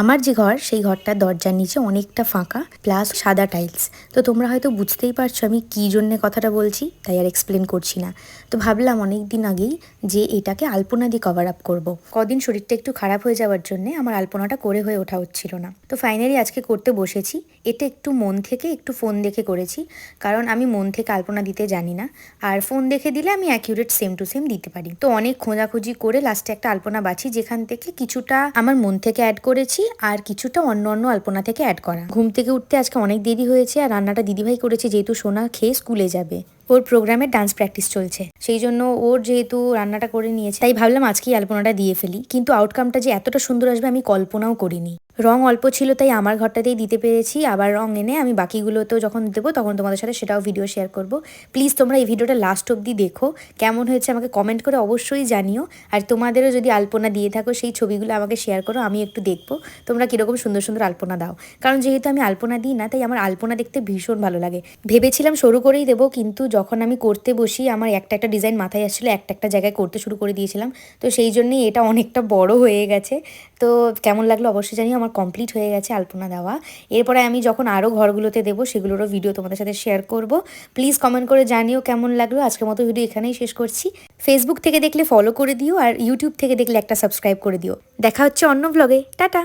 আমার যে ঘর, সেই ঘরটার দরজার নিচে অনেকটা ফাঁকা প্লাস সাদা টাইলস তো তোমরা হয়তো বুঝতেই পারছ আমি কী জন্যে কথাটা বলছি, তাই আর এক্সপ্লেন করছি না। তো ভাবলাম অনেক দিন আগেই যে এটাকে আলপনা দিয়ে কভার আপ করব। কদিন শরীরটা একটু খারাপ হয়ে যাওয়ার জন্য আমার আলপনাটা করে হয়ে ওঠা হচ্ছিল না। তো ফাইনালি আজকে করতে বসেছি। এটা একটু মন থেকে একটু ফোন দেখে করেছি, কারণ আমি মন থেকে আলপনা দিতে জানি না। আর ফোন দেখে দিলে আমি অ্যাকিউরেট সেম টু সেম দিতে পারি। তো অনেক খোঁজাখুঁজি করে লাস্টে একটা আলপনা বাছি, যেখান থেকে কিছুটা আমার মন থেকে অ্যাড করেছি। আর কিছুটা অন্য অন্য আলপনা থেকে অ্যাড করা। ঘুম থেকে উঠতে আজকে অনেক দেরি হয়েছে আর রান্নাটা দিদিভাই করেছে যেহেতু সোনা খেয়ে স্কুলে যাবে। ওর প্রোগ্রামে ডান্স প্র্যাকটিস চলছে। সেই জন্য ওর যেহেতু রান্নাটা করে নিয়েছে, তাই ভাবলাম আজকেই আলপনাটা দিয়ে ফেলি। কিন্তু আউটকামটা যে এতটা সুন্দর আসবে আমি কল্পনাও করিনি। রং অল্প ছিল, তাই আমার ঘরটাতেই দিতে পেরেছি। আবার রং এনে আমি বাকিগুলোতেও যখন দেবো, তখন তোমাদের সাথে সেটাও ভিডিও শেয়ার করব। প্লিজ তোমরা এই ভিডিওটা লাস্ট অবধি দেখো। কেমন হয়েছে আমাকে কমেন্ট করে অবশ্যই জানিও। আর তোমাদেরও যদি আলপনা দিয়ে থাকো, সেই ছবিগুলো আমাকে শেয়ার করো, আমি একটু দেখব তোমরা কীরকম সুন্দর সুন্দর আলপনা দাও। কারণ যেহেতু আমি আলপনা দিই না, তাই আমার আলপনা দেখতে ভীষণ ভালো লাগে। ভেবেছিলাম শুরু করেই দেবো, কিন্তু যখন আমি করতে বসি, আমার একটা একটা ডিজাইন মাথায় আসছিল, একটা একটা জায়গায় করতে শুরু করে দিয়েছিলাম। তো সেই জন্যই এটা অনেকটা বড় হয়ে গেছে। তো কেমন লাগল অবশ্যই জানিও, আমার কমপ্লিট হয়ে গেছে আলপনা দেওয়া। এরপরে আমি যখন আরও ঘরগুলোতে দেবো, সেগুলোরও ভিডিও তোমাদের সাথে শেয়ার করব। প্লিজ কমেন্ট করে জানিও কেমন লাগল। আজকের মতো ভিডিও এখানেই শেষ করছি। ফেসবুক থেকে দেখলে ফলো করে দিও, আর ইউটিউব থেকে দেখলে একটা সাবস্ক্রাইব করে দিও। দেখা হচ্ছে অন্য ব্লগে টাটা!